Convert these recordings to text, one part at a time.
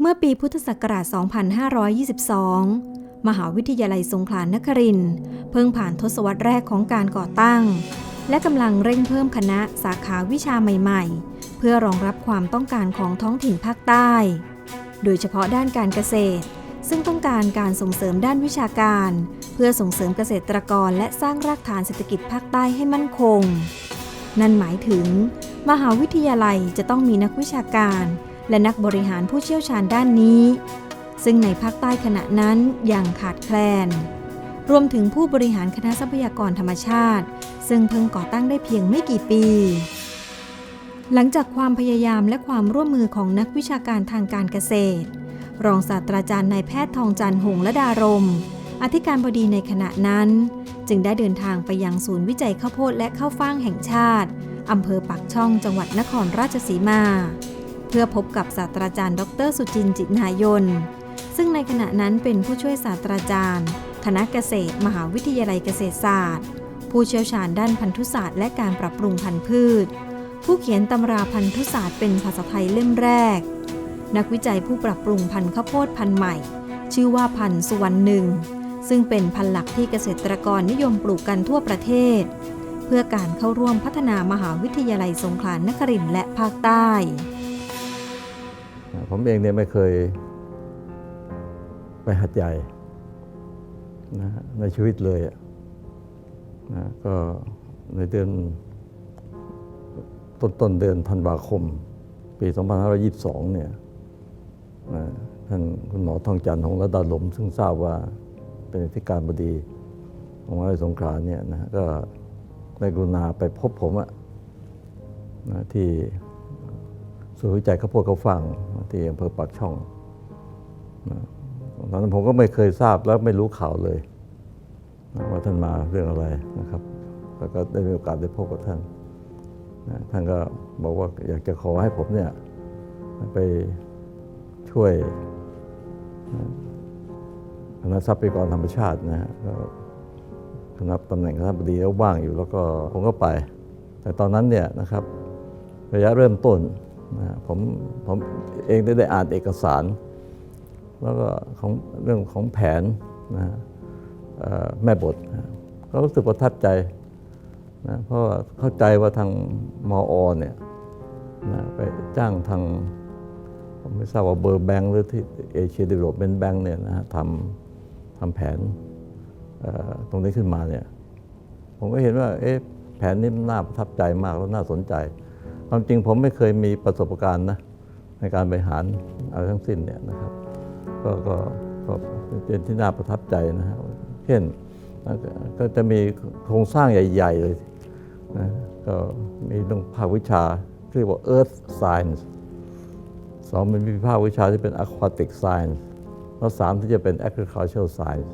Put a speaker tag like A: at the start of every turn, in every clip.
A: เมื่อปีพุทธศักราช 2522 มหาวิทยาลัยสงขลานครินทร์เพิ่งผ่านทศวรรษแรกของการก่อตั้ง และกำลังเร่งเพิ่มคณะสาขาวิชาใหม่ ๆ เพื่อรองรับความต้องการของท้องถิ่นภาคใต้ โดยเฉพาะด้านการเกษตร ซึ่งต้องการการส่งเสริมด้านวิชาการ เพื่อส่งเสริมเกษตรกรและสร้างรากฐานเศรษฐกิจภาคใต้ให้มั่นคง นั่นหมายถึง มหาวิทยาลัยจะต้องมีนักวิชาการ และนักบริหารผู้เชี่ยวชาญด้านนี้ ซึ่งในภาคใต้ขณะนั้นยังขาดแคลน รวมถึงผู้บริหารคณะทรัพยากรธรรมชาติ ซึ่งเพิ่งก่อตั้งได้เพียงไม่กี่ปี หลังจากความพยายามและความร่วมมือของนักวิชาการทางการเกษตร รองศาสตราจารย์นายแพทย์ทองจันทร์หงและดารม อธิการบดีในขณะนั้น จึงได้เดินทางไปยังศูนย์วิจัยข้าวโพดและข้าวฟ่างแห่งชาติอำเภอปักช่องจังหวัดนครราชสีมา เพื่อพบกับศาสตราจารย์ ดร สุจินต์จิตนายน ซึ่งในขณะนั้นเป็นผู้ช่วยศาสตราจารย์ คณะเกษตร มหาวิทยาลัยเกษตรศาสตร์ ผู้เชี่ยวชาญด้านพันธุศาสตร์และการปรับปรุงพันธุ์พืช ผู้เขียนตำราพันธุศาสตร์เป็นภาษาไทยเล่มแรก นักวิจัยผู้ปรับปรุงพันธุ์ข้าวโพดพันธุ์ใหม่ ชื่อว่าพันธุ์สุวรรณหนึ่งซึ่งเป็นพันธุ์หลักที่เกษตรกรนิยมปลูกกันทั่วประเทศ เพื่อการเข้าร่วมพัฒนามหาวิทยาลัยสงขลานครินทร์และภาคใต้
B: ผมเองเนี่ยไม่เคยไปหัดใหญ่นะในชีวิตเลยอะนะก็ในเดือนต้นต้นเดือนธันวาคม ปี 2522 เนี่ยนะท่านคุณหมอทองจันทร์ของระดาหลม ซึ่งทราบว่าเป็นอธิการบดีของมหาวิทยาลัยสงขลาเนี่ยนะก็ได้กรุณาไปพบผมอะนะที่ ศูนย์วิจัยข้าวโพดข้าวฟ่างที่อำเภอปากช่องตอนนั้นผมก็ไม่เคยทราบแล้วไม่รู้ข่าวเลย ว่าท่านมาเรื่องอะไรนะครับแล้วก็ได้มีโอกาสได้พบกับท่านท่านก็บอกว่าอยากจะขอให้ผมเนี่ยไปช่วยคณะทรัพยากรธรรมชาตินะฮะคณะตำแหน่งคณะบดีแล้วว่างอยู่แล้วก็ผมก็ไป แต่ตอนนั้นเนี่ยนะครับระยะเริ่มต้น ผมผมเองได้ได้อ่านเอกสาร แล้วก็ของเรื่องของแผนนะแม่บทก็รู้สึกประทับใจนะเพราะาเข้าใจว่าทางมออเนี่ยนะไปจ้างทางผมไม่ทราบว่าเบอร์แบงค์หรือที่เอเชียดีโลปเมนแบงค์เนี่ยนะฮะทำทำแผนตรงนี้ขึ้นมาเนี่ยผมก็เห็นว่าเอ๊ะแผนนี้น่าประทับใจมากแล้วน่าสนใจ ความจริงผมไม่เคยมีประสบการณ์นะในการบริหารอะไรทั้งสิ้นเนี่ยนะครับก็ก็ก็เป็นที่น่าประทับใจนะฮะเช่นก็จะมีโครงสร้างใหญ่ ๆ เลยนะก็มีเรื่องภาควิชาที่เรียกว่า Earth Science สองมันมีภาควิชาที่เป็น Aquatic Science แล้วสามที่จะเป็น Agricultural Science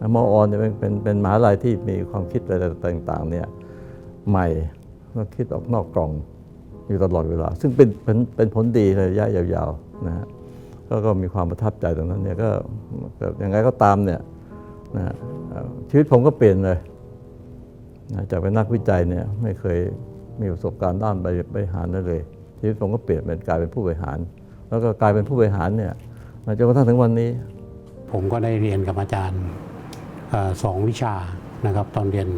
B: นะมอเนี่ยเป็นเป็นเป็นมหาลัยที่มีความคิดอะไรต่างๆเนี่ยใหม่แล้วคิดออกนอกกล่อง อยู่ตลอดเวลา ซึ่งเป็นเป็นเป็นผลดีในระยะยาวๆนะฮะก็ก็มีความประทับใจตรงนั้นเนี่ยก็ยังไงก็ตามเนี่ยนะชีวิตผมก็เปลี่ยนเลยนะจากเป็นนักวิจัยเนี่ยไม่เคยมีประสบการณ์ด้านบริหารนั่นเลย ชีวิตผมก็เปลี่ยนเป็นกลายเป็นผู้บริหาร แล้วก็กลายเป็นผู้บริหารเนี่ยมาจนกระทั่งถึงวันนี้
C: ผมก็ได้เรียนกับอาจารย์สองวิชานะครับ ตอนเรียน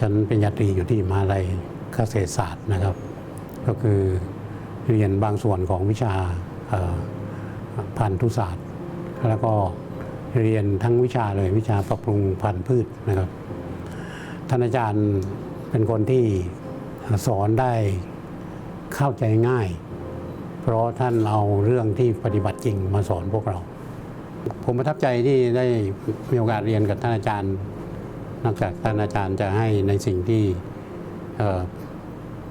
C: ชั้นปริญญาตรีอยู่ที่มหาลัยเกษตรศาสตร์นะครับ ก็คือเรียนบางส่วนของวิชาพันธุศาสตร์ แล้วก็เรียนทั้งวิชาเลยวิชาปรับปรุงพันธุ์พืชนะครับ ท่านอาจารย์เป็นคนที่สอนได้เข้าใจง่าย เพราะท่านเอาเรื่องที่ปฏิบัติจริงมาสอนพวกเรา ผมประทับใจที่ได้มีโอกาสเรียนกับท่านอาจารย์นอกจากท่านอาจารย์จะให้ในสิ่งที่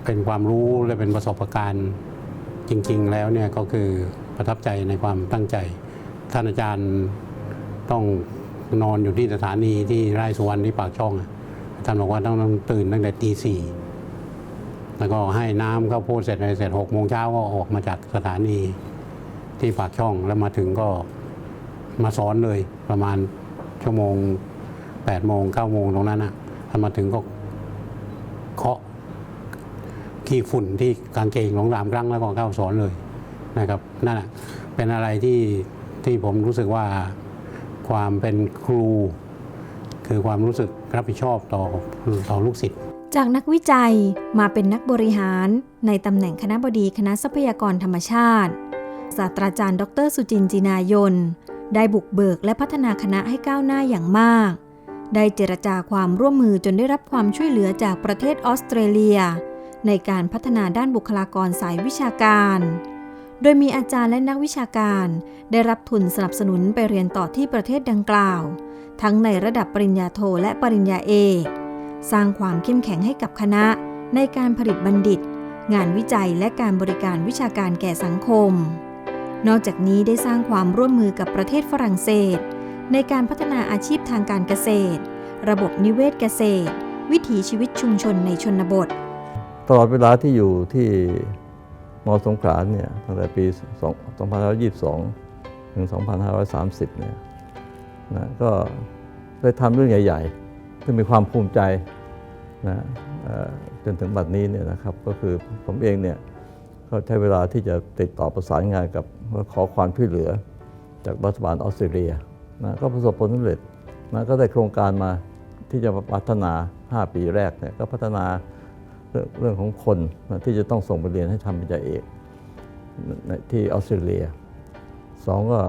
C: เป็นความรู้และเป็นประสบการณ์จริง ๆ แล้วเนี่ยก็คือประทับใจในความตั้งใจ ท่านอาจารย์ต้องนอนอยู่ที่สถานีที่ไร่สุวรรณที่ปากช่องท่านบอกว่าต้องตื่นตั้งแต่ตีสี่แล้วก็ให้น้ำข้าวโพดเสร็จไรเสร็จหกโมงเช้าก็ออกมาจากสถานีที่ปากช่องแล้วมาถึงก็มาสอนเลยประมาณชั่วโมง8ปดโมงเก้าโมงตรงนั้นนะถ้ามาถึงก็เคาะ ขี้ฝุ่นที่กางเกงของรามครั้งแล้วก็เข้าสอนเลยนะครับนั่นแหะเป็นอะไรที่ที่ผมรู้สึกว่าความเป็นครู คือความรู้สึกรับผิดชอบต่อต่อลูกศิษย์
A: จากนักวิจัยมาเป็นนักบริหาร ในตำแหน่งคณะบดีคณะทรัพยากรธรรมชาติ ศาสตราจารย์ ดรสุจินจีนายน ได้บุกเบิกและพัฒนาคณะให้ก้าวหน้าอย่างมาก ได้เจรจาความร่วมมือจนได้รับความช่วยเหลือจากประเทศออสเตรเลีย ในการพัฒนาด้านบุคลากรสายวิชาการ โดยมีอาจารย์และนักวิชาการ ได้รับทุนสนับสนุนไปเรียนต่อที่ประเทศดังกล่าว ทั้งในระดับปริญญาโทและปริญญาเอกสร้างความเข้มแข็งให้กับคณะในการผลิตบัณฑิต งานวิจัยและการบริการวิชาการแก่สังคม นอกจากนี้ได้สร้างความร่วมมือกับประเทศฝรั่งเศส ในการพัฒนาอาชีพทางการเกษตร ระบบนิเวศเกษตร วิถีชีวิตชุมชนในชนบท
B: ตลอดเวลาที่อยู่ที่มอสงขลาเนี่ยตั้งแต่ปี 2522 ถึง 2530 เนี่ยนะก็ได้ทำเรื่องใหญ่ๆ ซึ่งมีความภูมิใจนะจนถึงบัดนี้เนี่ยนะครับก็คือผมเองเนี่ยก็ใช้เวลาที่จะติดต่อประสานงานกับขอความช่วยเหลือ จากรัฐบาลออสเตรเลียนะก็ประสบผลสำเร็จนะก็ได้โครงการมาที่จะพัฒนา 5 ปีแรกเนี่ยก็พัฒนา เรื่องของคนนะที่จะต้องส่งไปเรียนให้ทำปริญญาเอกที่ออสเตรเลียสองก็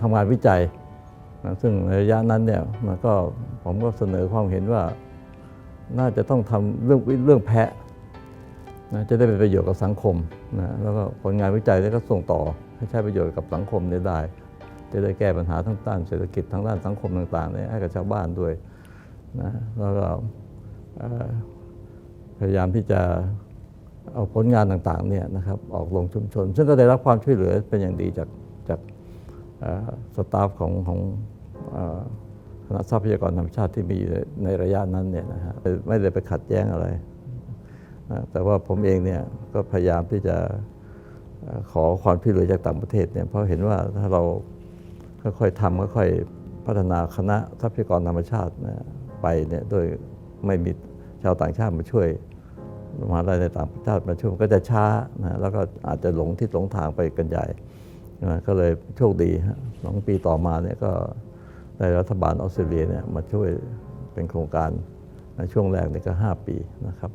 B: ทำงานวิจัยนะซึ่งในระยะนั้นเนี่ยมันก็ผมก็เสนอความเห็นว่าน่าจะต้องทำเรื่องเรื่องแพะนะจะได้เป็นประโยชน์กับสังคมนะแล้วก็ผลงานวิจัยนี้ก็ส่งต่อให้ใช้ประโยชน์กับสังคมได้ จะได้แก้ปัญหาทั้งด้านเศรษฐกิจทั้งด้านสังคมต่างๆเนี่ยให้กับชาวบ้านด้วยนะแล้วก็ พยายามที่จะเอาผลงานต่างๆเนี่ยนะครับออกลงชุมชน ซึ่งก็ได้รับความช่วยเหลือเป็นอย่างดีจากจากสตาฟของของคณะทรัพยากรธรรมชาติที่มีอยู่ในระยะนั้นเนี่ยนะฮะไม่ได้ไปขัดแย้งอะไรนะแต่ว่าผมเองเนี่ยก็พยายามที่จะขอความช่วยเหลือจากต่างประเทศเนี่ยเพราะเห็นว่าถ้าเราค่อยๆทำค่อยๆพัฒนาคณะทรัพยากรธรรมชาตินะไปเนี่ยโดยไม่มี ชาวต่างชาติมาช่วยมหาลัยในต่างประเทศมาช่วยก็จะช้านะแล้วก็อาจจะหลงทิศหลงทางไปกันใหญ่นะก็เลยโชคดีฮะสองปีต่อมาเนี่ยก็ได้รัฐบาลออสเตรเลียเนี่ยมาช่วยเป็นโครงการในช่วงแรกเนี่ยก็ 5 ปีนะครับ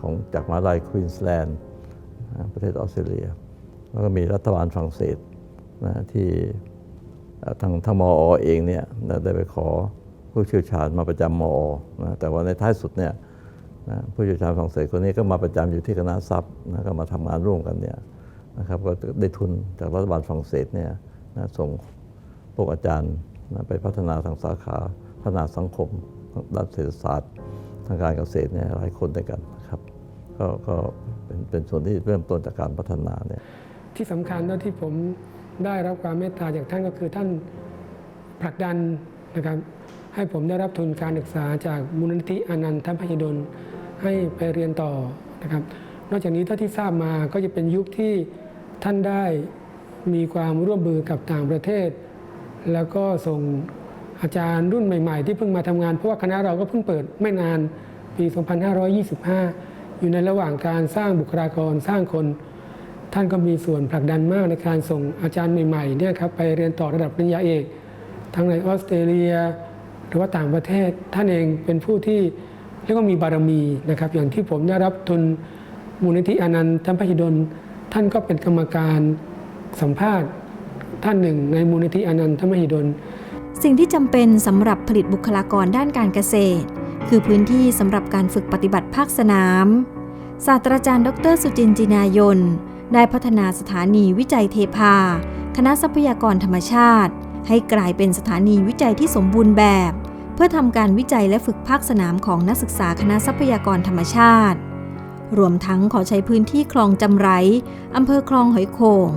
B: ของจากมหาลัยควีนสแลนด์ประเทศออสเตรเลีย แล้วก็มีรัฐบาลฝรั่งเศสนะที่ทางทางมอเองเนี่ยได้ไปขอผู้เชี่ยวชาญมาประจำมอนะแต่ว่าในท้ายสุดเนี่ย นะผู้เชี่ยวชาญฝรั่งเศสคนนี้ก็มาประจำอยู่ที่คณะทรัพย์นะก็มาทำงานร่วมกันเนี่ยนะครับก็ได้ทุนจากรัฐบาลฝรั่งเศสเนี่ยนะส่งพวกอาจารย์นะไปพัฒนาทางสาขาพัฒนาสังคมด้านเศรษฐศาสตร์ ทางการเกษตรเนี่ยหลายคนด้วยกันนะครับก็ก็เป็นเป็นส่วนที่เริ่มต้นจากการพัฒนาเนี่ย
D: ที่สำคัญแล้วที่ผมได้รับความเมตตาจากท่านก็คือท่านผลักดันนะครับ ให้ผมได้รับทุนการศึกษาจากมูลนิธิอนันทพยดลให้ไปเรียนต่อนะครับ นอกจากนี้เท่าที่ทราบมาก็จะเป็นยุคที่ท่านได้มีความร่วมมือกับต่างประเทศ แล้วก็ส่งอาจารย์รุ่นใหม่ๆ ที่เพิ่งมาทำงานเพราะว่าคณะเราก็เพิ่งเปิดไม่นานปี 2525 อยู่ในระหว่างการสร้างบุคลากรสร้างคนท่านก็มีส่วนผลักดันมากในการส่งอาจารย์ใหม่ๆเนี่ยครับไปเรียนต่อระดับปริญญาเอก ทั้งในออสเตรเลีย หรือว่าต่างประเทศท่านเองเป็นผู้ที่เรียกว่ามีบารมีนะครับ อย่างที่ผมได้รับทุนมูลนิธิอนันต์ธรรมพหิดล ท่านก็เป็นกรรมการสัมภาษณ์ท่านหนึ่ง ในมูลนิธิอนันต์ธรรมหิดล
A: สิ่งที่จำเป็นสำหรับผลิตบุคลากรด้านการเกษตร คือพื้นที่สำหรับการฝึกปฏิบัติภาคสนาม ศาสตราจารย์ ดร สุจินจินายนได้พัฒนาสถานีวิจัยเทพา คณะทรัพยากรธรรมชาติ ให้กลายเป็นสถานีวิจัยที่สมบูรณ์แบบ เพื่อทำการวิจัยและฝึกภาคสนามของนักศึกษาคณะทรัพยากรธรรมชาติ รวมทั้งขอใช้พื้นที่คลองจำไรอำเภอคลองหอยโขง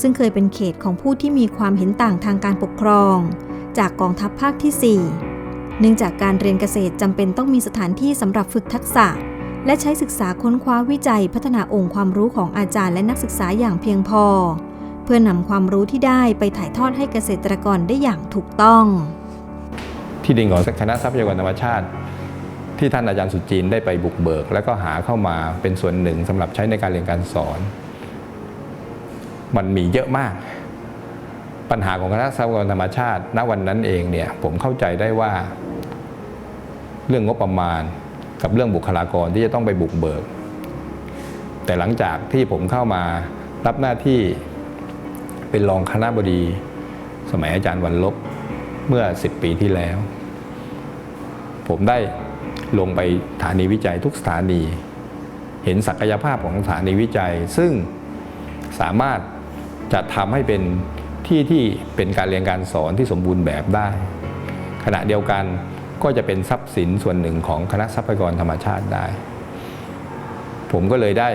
A: ซึ่งเคยเป็นเขตของผู้ที่มีความเห็นต่างทางการปกครอง จากกองทัพภาคที่ 4 เนื่องจากการเรียนเกษตรจำเป็นต้องมีสถานที่สำหรับฝึกทักษะ และใช้ศึกษาค้นคว้าวิจัยพัฒนาองค์ความรู้ของอาจารย์และนักศึกษาอย่างเพียงพอ เพื่อนำความรู้ที่ได้ไปถ่ายทอดให้เกษตรกรได้อย่างถูกต้อง
E: ที่ดินของคณะทรัพยากรธรรมชาติ ที่ท่านอาจารย์สุจีนได้ไปบุกเบิก แล้วก็หาเข้ามาเป็นส่วนหนึ่งสำหรับใช้ในการเรียนการสอน มันมีเยอะมาก ปัญหาของคณะทรัพยากรธรรมชาติ ณวันนั้นเองเนี่ยผมเข้าใจได้ว่า เรื่องงบประมาณกับเรื่องบุคลากรที่จะต้องไปบุกเบิก แต่หลังจากที่ผมเข้ามารับหน้าที่ เป็นรองคณะบดี สมัยอาจารย์วันลบเมื่อ 10 ปีที่แล้ว ผมได้ลงไปสถานีวิจัยทุกสถานี เห็นศักยภาพของสถานีวิจัย ซึ่งสามารถจะทำให้เป็นที่ที่เป็นการเรียนการสอนที่สมบูรณ์แบบได้ ขณะเดียวกันก็จะเป็นทรัพย์สินส่วนหนึ่งของคณะทรัพยากรธรรมชาติได้ ผมก็เลยได้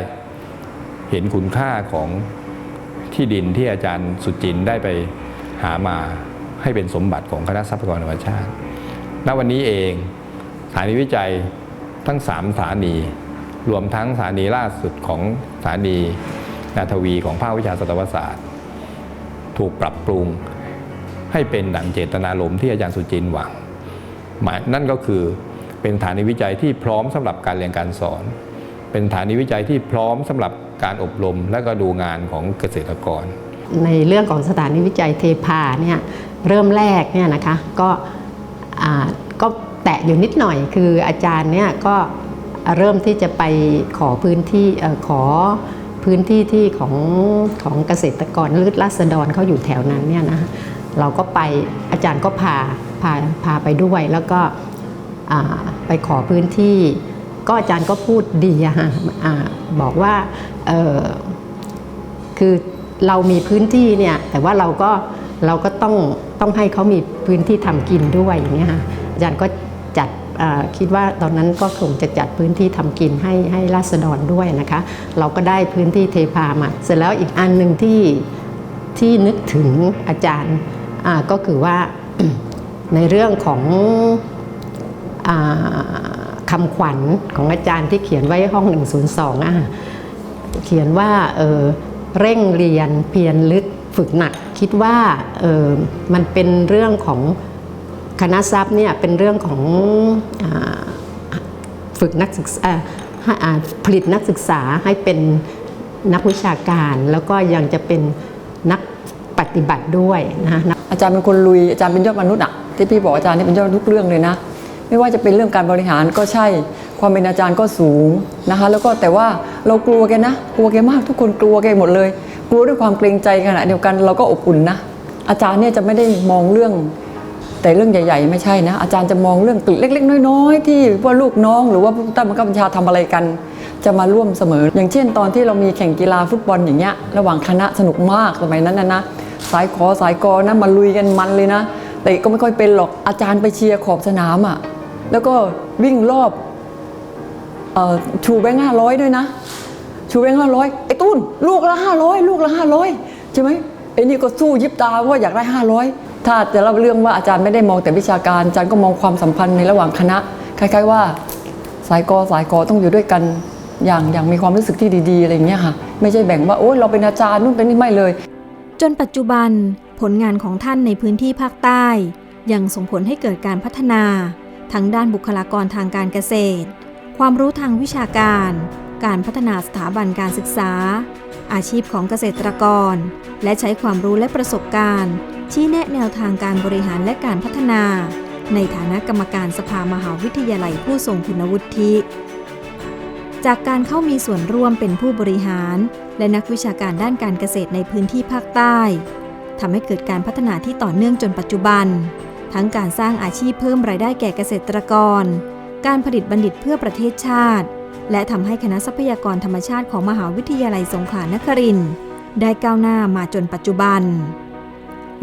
E: เห็นคุณค่าของ ที่ดินที่อาจารย์สุจินได้ไปหามาให้เป็นสมบัติของคณะทรัพยากรธรรมชาติ ณ วันนี้เองสถานีวิจัยทั้ง 3 สถานี รวมทั้งสถานีล่าสุดของสถานีนาทวีของภาควิชาสัตวศาสตร์ ถูกปรับปรุงให้เป็นดั่งเจตนารมณ์ที่อาจารย์สุจินหวังหมายนั่นก็คือเป็นสถานีวิจัยที่พร้อมสำหรับการเรียนการสอน เป็นสถานีวิจัยที่พร้อมสำหรับการอบรมและก็ดูงานของเกษตรกร
F: ในเรื่องของสถานีวิจัยเทพาเนี่ยเริ่มแรกเนี่ยนะคะก็ก็แตะอยู่นิดหน่อยคืออาจารย์เนี่ยก็เริ่มที่จะไปขอพื้นที่ขอพื้นที่ที่ของของเกษตรกรหรือราษฎรเขาอยู่แถวนั้นเนี่ยนะเราก็ไปอาจารย์ก็พาพาพาไปด้วยแล้วก็ไปขอพื้นที่ ก็อาจารย์ก็พูดดีอะค่ะบอกว่าคือเรามีพื้นที่เนี่ยแต่ว่าเราก็เราก็ต้องต้องให้เขามีพื้นที่ทำกินด้วยอย่างเงี้ยค่ะอาจารย์ก็จัดคิดว่าตอนนั้นก็คงจะจัดพื้นที่ทำกินให้ให้ราษฎรด้วยนะคะ เราก็ได้พื้นที่เทพามา เสร็จแล้วอีกอันหนึ่งที่ที่นึกถึงอาจารย์ก็คือว่าในเรื่องของอ คำขวัญของอาจารย์ที่เขียนไว้ห้อง 102อะค่ะเขียนว่าเออเร่งเรียนเพียรลึกฝึกหนัก คิดว่าเออมันเป็นเรื่องของคณะทรัพย์เนี่ยเป็นเรื่องของอฝึกนักศึกษาผลิตนักศึกษาให้เป็นนักวิชาการ แล้วก็ยังจะเป็นนักปฏิบัติด้วยนะ
G: อาจารย์เป็นคนลุยอาจารย์เป็นยอดมนุษย์อะที่พี่บอกอาจารย์นี่เป็นยอดทุกเรื่องเลยนะ ไม่ว่าจะเป็นเรื่องการบริหารก็ใช่ ความเป็นอาจารย์ก็สูงนะคะ แล้วก็แต่ว่าเรากลัวแกนะ กลัวแกมากทุกคนกลัวแกหมดเลย กลัวด้วยความเกรงใจขณะเดียวกันเราก็อบอุ่นนะ อาจารย์เนี่ยจะไม่ได้มองเรื่อง แต่เรื่องใหญ่ ๆ ไม่ใช่นะ อาจารย์จะมองเรื่องเล็ก ๆ น้อยๆ ที่ว่าลูกน้องหรือว่าผู้ใต้บังคับบัญชาทำอะไรกันจะมาร่วมเสมอ อย่างเช่น ตอนที่เรามีแข่งกีฬาฟุตบอลอย่างเงี้ยระหว่างคณะสนุกมากสมัยนั้นนะนะสายขอสายกอนะมาลุยกันมันเลยนะแต่ก็ไม่ค่อยเป็นหรอกอาจารย์ไปเชียร์ขอบสนามอะ แล้วก็วิ่งรอบชูแบงค์ห้าร้อยด้วยนะ ชูแบงค์ห้าร้อยไอ้ตุ้นลูกละห้าร้อยลูกละห้าร้อยใช่ไหมไอ้นี่ก็สู้ยิบตาว่าอยากได้ห้าร้อยถ้าจะเล่าเรื่องว่าอาจารย์ไม่ได้มองแต่วิชาการอาจารย์ก็มองความสัมพันธ์ในระหว่างคณะคล้ายๆว่า สายกอสายกอต้องอยู่ด้วยกันอย่างอย่างมีความรู้สึกที่ดีๆอะไรอย่างเงี้ยค่ะ ไม่ใช่แบ่งว่าโอ้ยเราเป็นอาจารย์นู่นเป็นนี่ไม่เลย
A: จนปัจจุบันผลงานของท่านในพื้นที่ภาคใต้ ยังส่งผลให้เกิดการพัฒนา ทั้งด้านบุคลากรทางการเกษตร ความรู้ทางวิชาการ การพัฒนาสถาบันการศึกษา อาชีพของเกษตรกร และใช้ความรู้และประสบการณ์ ชี้แนะแนวทางการบริหารและการพัฒนา ในฐานะกรรมการสภามหาวิทยาลัยผู้ทรงคุณวุฒิจากการเข้ามีส่วนร่วมเป็นผู้บริหาร และนักวิชาการด้านการเกษตรในพื้นที่ภาคใต้ทำให้เกิดการพัฒนาที่ต่อเนื่องจนปัจจุบัน ทั้งการสร้างอาชีพเพิ่มรายได้แก่เกษตรกร การผลิตบัณฑิตเพื่อประเทศชาติ และทำให้คณะทรัพยากรธรรมชาติของมหาวิทยาลัยสงขลานครินทร์ได้ก้าวหน้ามาจนปัจจุบัน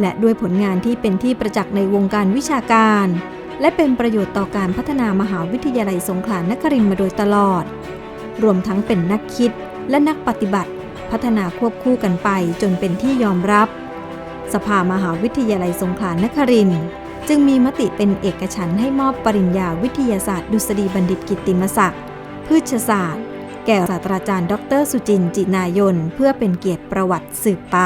A: และด้วยผลงานที่เป็นที่ประจักษ์ในวงการวิชาการ และเป็นประโยชน์ต่อการพัฒนามหาวิทยาลัยสงขลานครินทร์มาโดยตลอด รวมทั้งเป็นนักคิดและนักปฏิบัติ พัฒนาควบคู่กันไปจนเป็นที่ยอมรับ สภามหาวิทยาลัยสงขลานครินทร์ จึงมีมติเป็นเอกฉันให้มอบปริญญาวิทยาศาสตร์ ดุษฎีบัณฑิตกิตติมศักดิ์พืชศาสตร์ แก่ศาสตราจารย์ ดร สุจินจินายน เพื่อเป็นเกียรติประวัติสืบไป